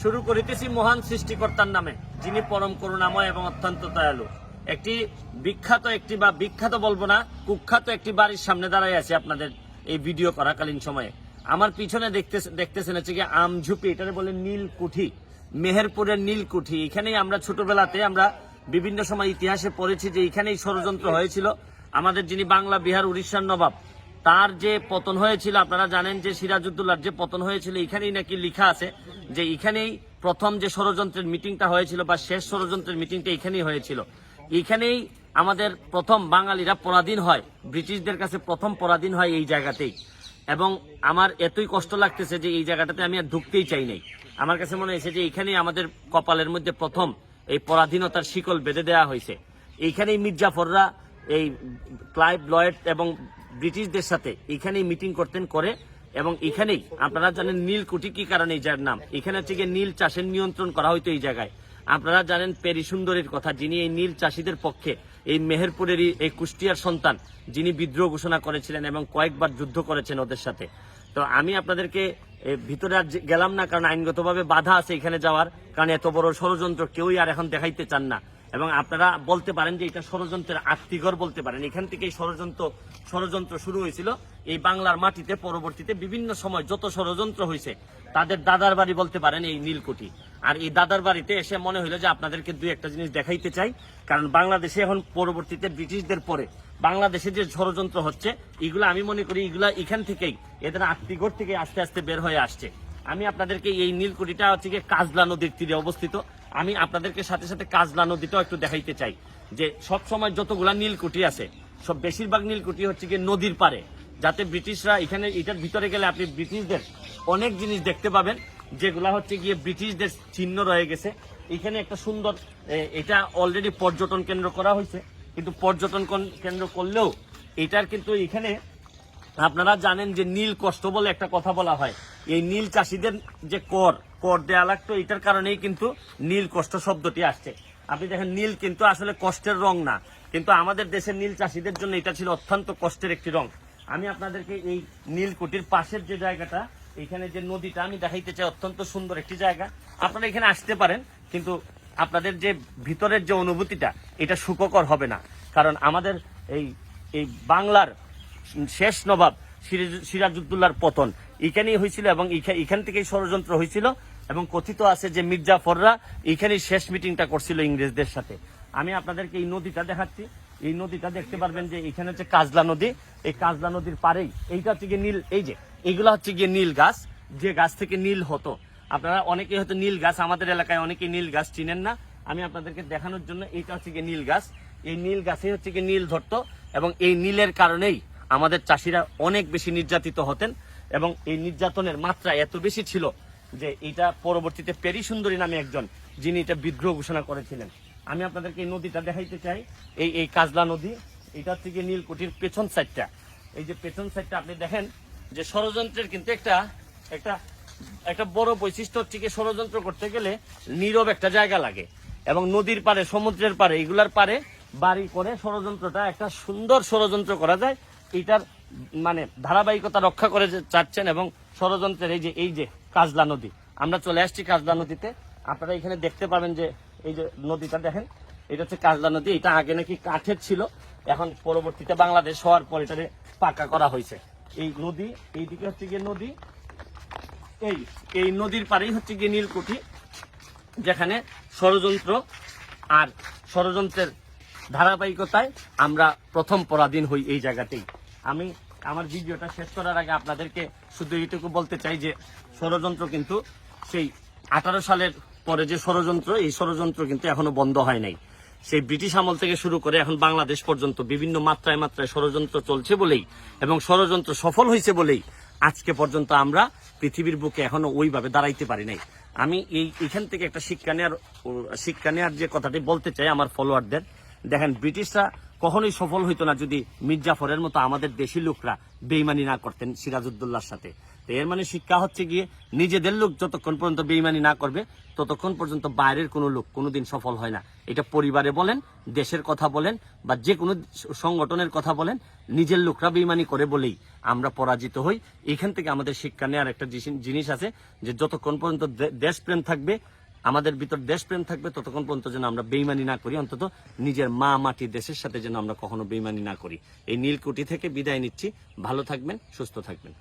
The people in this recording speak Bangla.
শুরু করিতেছি মহান সৃষ্টিকর্তার নামে, যিনি পরম করুণাময় এবং অত্যন্ত দয়ালু। একটি বিখ্যাত একটি বা বিখ্যাত বলব না, কুখ্যাত একটি বাড়ির সামনে দাঁড়াই আছে আপনাদের এই ভিডিও করাকালীন সময়ে। আমার পিছনে দেখতে দেখতেছেন হচ্ছে কি আমঝুপি এটাকে বলে নীলকুঠি, মেহেরপুরের নীলকুঠি। এখানেই আমরা ছোটবেলাতে আমরা বিভিন্ন সময় ইতিহাসে পড়েছি যে এখানেই ষড়যন্ত্র হয়েছিল। আমাদের যিনি বাংলা, বিহার, উড়িষ্যার নবাব তার যে পতন হয়েছিল, আপনারা জানেন যে সিরাজউদ্দৌলার যে পতন হয়েছিল, এখানেই নাকি লেখা আছে যে এখানেই প্রথম যে ষড়যন্ত্রের মিটিংটা হয়েছিল বা শেষ ষড়যন্ত্রের মিটিংটা এখানেই হয়েছিল। এখানেই আমাদের প্রথম বাঙালিরা পরাধীন হয়। ব্রিটিশদের কাছে প্রথম পরাধীন হয় এই জায়গাতেই। এবং আমার এতই কষ্ট লাগতেছে যে এই জায়গাটাতে আমি আর ঢুকতেই চাই নাই। আমার কাছে মনে হয়েছে যে এখানেই আমাদের কপালের মধ্যে প্রথম এই পরাধীনতার শিকল বেঁধে দেওয়া হয়েছে। এইখানেই মির্জাফররা এই ক্লাইভ লয়েড এবং ব্রিটিশদের সাথে এখানেই মিটিং করতেন, করে, এবং এখানেই, আপনারা জানেন নীলকুঠি কি কারণে এই জায়গার নাম? এখানে হচ্ছে গিয়ে নীল চাষের নিয়ন্ত্রণ করা হইতো এই জায়গায়। আপনারা জানেন পেরি সুন্দরীর কথা, যিনি এই নীল চাষিদের পক্ষে এই মেহেরপুরেরই এই কুষ্টিয়ার সন্তান, যিনি বিদ্রোহ ঘোষণা করেছিলেন এবং কয়েকবার যুদ্ধ করেছেন ওদের সাথে। তো আমি আপনাদেরকে ভিতরে আর গেলাম না, কারণ আইনগতভাবে বাধা আছে এখানে যাওয়ার, কারণ এত বড় ষড়যন্ত্র কেউই আর এখন দেখাইতে চান না। এবং আপনারা বলতে পারেন যে এটা ষড়যন্ত্রের আত্মীঘর বলতে পারেন। এখান থেকে ষড়যন্ত্র ষড়যন্ত্র শুরু হয়েছিল। এই বাংলার মাটিতে পরবর্তীতে বিভিন্ন সময় যত ষড়যন্ত্র হয়েছে, তাদের দাদার বাড়ি বলতে পারেন এই নীলকুঠি। আর এই দাদার বাড়িতে এসে মনে হইল যে আপনাদেরকে দুই একটা জিনিস দেখাইতে চাই। কারণ বাংলাদেশে এখন পরবর্তীতে ব্রিটিশদের পরে বাংলাদেশে যে ষড়যন্ত্র হচ্ছে, এগুলো আমি মনে করি এগুলা এখান থেকেই, এদের আত্মীঘর থেকে আস্তে আস্তে বের হয়ে আসছে। আমি আপনাদেরকে এই নীলকুঠিটা হচ্ছে গিয়ে কাজলা নদীর তীরে অবস্থিত। আমি আপনাদেরকে সাথে সাথে কাজলা নদীটাও একটু দেখাইতে চাই যে সব সময় যতগুলা নীলকুঠি আছে, সব বেশিরভাগ নীলকুঠি হচ্ছে গিয়ে নদীর পারে যাতে ব্রিটিশরা এখানে, এটার ভিতরে গেলে আপনি ব্রিটিশদের অনেক জিনিস দেখতে পাবেন, যেগুলা হচ্ছে গিয়ে ব্রিটিশদের চিহ্ন রয়ে গেছে। এখানে একটা সুন্দর এটা অলরেডি পর্যটন কেন্দ্র করা হয়েছে, কিন্তু পর্যটন কেন্দ্র করলেও এটার কিন্তু এখানে আপনারা জানেন যে নীল কষ্ট বলে একটা কথা বলা হয়। এই নীল চাষিদের যে কর কর দেয়া লাগতো, এটার কারণেই কিন্তু নীল কষ্ট শব্দটি আসছে। আপনি দেখেন, নীল কিন্তু আসলে কষ্টের রং না, কিন্তু আমাদের দেশের নীল চাষিদের জন্য এটা ছিল অত্যন্ত কষ্টের একটি রং। আমি আপনাদেরকে এই নীলকুটির পাশের যে জায়গাটা, এখানে যে নদীটা, আমি দেখাইতে চাই অত্যন্ত সুন্দর একটি জায়গা। আপনারা এখানে আসতে পারেন, কিন্তু আপনাদের যে ভিতরের যে অনুভূতিটা, এটা সুখকর হবে না। কারণ আমাদের এই এই বাংলার শেষ নবাব সিরাজ- সিরাজউদ্দৌলার পতন এখানেই হয়েছিল এবং এখান থেকেই ষড়যন্ত্র হয়েছিল এবং কথিত আছে যে মির্জাফররা এখানেই শেষ মিটিংটা করছিল ইংরেজদের সাথে। আমি আপনাদেরকে এই নদীটা দেখাচ্ছি। এই নদীটা দেখতে পারবেন যে এখানে হচ্ছে কাজলা নদী। এই কাজলা নদীর পারেই এইটা হচ্ছে গিয়ে নীল এই যে এইগুলা হচ্ছে গিয়ে নীল গাছ। যে গাছ থেকে নীল হতো। আপনারা অনেকেই হয়তো নীল গাছ, আমাদের এলাকায় অনেকেই নীল গাছ চিনেন না। আমি আপনাদেরকে দেখানোর জন্য এইটা হচ্ছে গিয়ে নীল গাছ। এই নীল গাছে হচ্ছে গিয়ে নীল ধরতো এবং এই নীলের কারণেই আমাদের চাষিরা অনেক বেশি নির্যাতিত হতেন। এবং এই নির্যাতনের মাত্রা এত বেশি ছিল যে এটা পরবর্তীতে পেরি সুন্দরী নামে একজন, যিনি এটা বিদ্রোহ ঘোষণা করেছিলেন। আমি আপনাদেরকে এই নদীটা দেখাইতে চাই। এই এই কাজলা নদী, এটা থেকে গিয়ে নীলকুঠির পেছন সাইডটা। এই যে পেছন সাইডটা আপনি দেখেন, যে ষড়যন্ত্রের কিন্তু একটা একটা একটা বড় বৈশিষ্ট্য হচ্ছে কি, ষড়যন্ত্র করতে গেলে নীরব একটা জায়গা লাগে এবং নদীর পারে সমুদ্রের পারে এগুলার পারে বাড়ি করে ষড়যন্ত্রটা একটা সুন্দর ষড়যন্ত্র করা যায়। এটার মানে ধারাবাহিকতা রক্ষা করে চাচ্ছেন এবং ষড়যন্ত্রের এই যে এই যে কাজলা নদী। আমরা চলে আসছি কাজলা নদীতে। আপনারা এখানে দেখতে পাবেন যে, এই যে নদীটা দেখেন, এটা হচ্ছে কাজলা নদী। এটা আগে নাকি কাঠের ছিল, এখন পরবর্তীতে বাংলাদেশ হওয়ার পর এটাকে পাকা করা হয়েছে। এই নদী, এইদিকে হচ্ছে গিয়ে নদী, এই এই নদীর পাড়েই হচ্ছে গিয়ে নীলকুঠি, যেখানে ষড়যন্ত্র আর ষড়যন্ত্রের ধারাবাহিকতায় আমরা প্রথম পরাধীন হই এই জায়গাতেই। আমি আমার ভিডিওটা শেষ করার আগে আপনাদেরকে শুধু এইটুকু বলতে চাই যে ষড়যন্ত্র কিন্তু সেই আঠারো সালের পরে যে ষড়যন্ত্র, এই ষড়যন্ত্র কিন্তু এখনও বন্ধ হয় নাই। সেই ব্রিটিশ আমল থেকে শুরু করে এখন বাংলাদেশ পর্যন্ত বিভিন্ন মাত্রায় মাত্রায় ষড়যন্ত্র চলছে বলেই এবং ষড়যন্ত্র সফল হয়েছে বলেই আজকে পর্যন্ত আমরা পৃথিবীর বুকে এখনও ওইভাবে দাঁড়াইতে পারি নাই। আমি এই এখান থেকে একটা শিক্ষা নেওয়ার শিক্ষা নেওয়ার যে কথাটি বলতে চাই আমার ফলোয়ারদের দেখেন ব্রিটিশরা কখনোই সফল হইতো না যদি মির্জাফরের মতো আমাদের দেশি লোকরা বেইমানি না করতেন সিরাজউদ্দৌলার সাথে। তো এর মানে শিক্ষা হচ্ছে গিয়ে নিজেদের লোক যতক্ষণ পর্যন্ত বেইমানি না করবে, ততক্ষণ পর্যন্ত বাইরের কোনো লোক কোনোদিন সফল হয় না। এটা পরিবারে বলেন, দেশের কথা বলেন বা যে কোনো সংগঠনের কথা বলেন, নিজের লোকরা বেইমানি করে বলেই আমরা পরাজিত হই। এখান থেকে আমাদের শিক্ষা নেওয়ার একটা জিনিস- আছে যে যতক্ষণ পর্যন্ত দেশপ্রেম থাকবে আমাদের ভিতর দেশপ্রেম থাকবে, ততক্ষণ পর্যন্ত যেন আমরা বেইমানি না করি, অন্তত নিজের মা মাটি দেশের সাথে যেন আমরা কখনো বেইমানি না করি। এই নীলকুটি থেকে বিদায় নিচ্ছি। ভালো থাকবেন, সুস্থ থাকবেন।